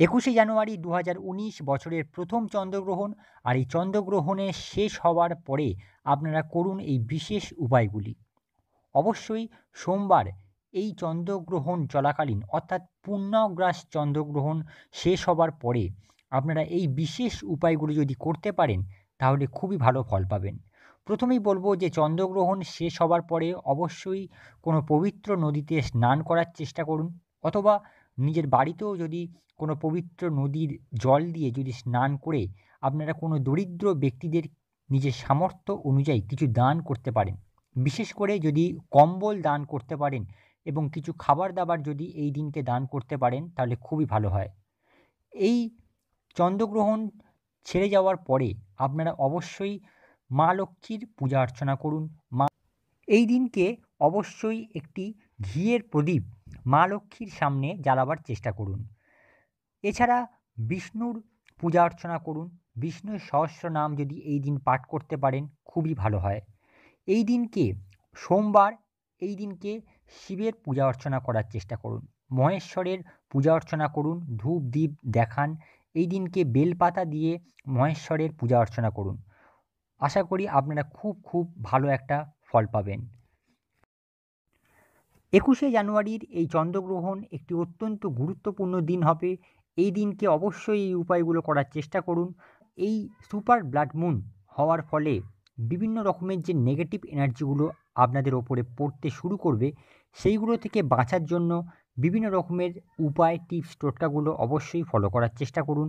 একুশে জানুয়ারি দু হাজার উনিশ বছরের প্রথম চন্দ্রগ্রহণ আর এই চন্দ্রগ্রহণের শেষ হওয়ার পরে আপনারা করুন এই বিশেষ উপায়গুলি। অবশ্যই সোমবার এই চন্দ্রগ্রহণ চলাকালীন অর্থাৎ পূর্ণগ্রাস চন্দ্রগ্রহণ শেষ হবার পরে আপনারা এই বিশেষ উপায়গুলি যদি করতে পারেন, তাহলে খুবই ভালো ফল পাবেন। প্রথমেই বলব যে চন্দ্রগ্রহণ শেষ হবার পরে অবশ্যই কোনো পবিত্র নদীতে স্নান করার চেষ্টা করুন অথবা নিজের বাড়িতেও যদি কোনো পবিত্র নদীর জল দিয়ে যদি স্নান করে আপনারা কোনো দরিদ্র ব্যক্তিদের নিজের সামর্থ্য অনুযায়ী কিছু দান করতে পারেন। বিশেষ করে যদি কম্বল দান করতে পারেন এবং কিছু খাবার দাবার যদি এই দিনকে দান করতে পারেন, তাহলে খুবই ভালো হয়। এই চন্দ্রগ্রহণ ছেড়ে যাওয়ার পরে আপনারা অবশ্যই মা লক্ষ্মীর পূজা অর্চনা করুন। মা এই দিনকে অবশ্যই একটি ঘিয়ের প্রদীপ মা লক্ষ্মীর সামনে জ্বালাবার চেষ্টা করুন। এছাড়া বিষ্ণুর পূজা অর্চনা করুন। বিষ্ণুর সহস্র নাম যদি এই দিন পাঠ করতে পারেন, খুবই ভালো হয়। এই দিনকে সোমবার, এই দিনকে শিবের পূজা অর্চনা করার চেষ্টা করুন। মহেশ্বরের পূজা অর্চনা করুন, ধূপ দ্বীপ দেখান। এই দিনকে বেলপাতা দিয়ে মহেশ্বরের পূজা অর্চনা করুন। আশা করি আপনারা খুব খুব ভালো একটা ফল পাবেন। একুশে জানুয়ারির এই চন্দ্রগ্রহণ একটি অত্যন্ত গুরুত্বপূর্ণ দিন হবে। এই দিনকে অবশ্যই এই উপায়গুলো করার চেষ্টা করুন। এই সুপার ব্লাড মুন হওয়ার ফলে বিভিন্ন রকমের যে নেগেটিভ এনার্জিগুলো আপনাদের ওপরে পড়তে শুরু করবে, সেইগুলো থেকে বাঁচার জন্য বিভিন্ন রকমের উপায়, টিপস, টোটকাগুলো অবশ্যই ফলো করার চেষ্টা করুন।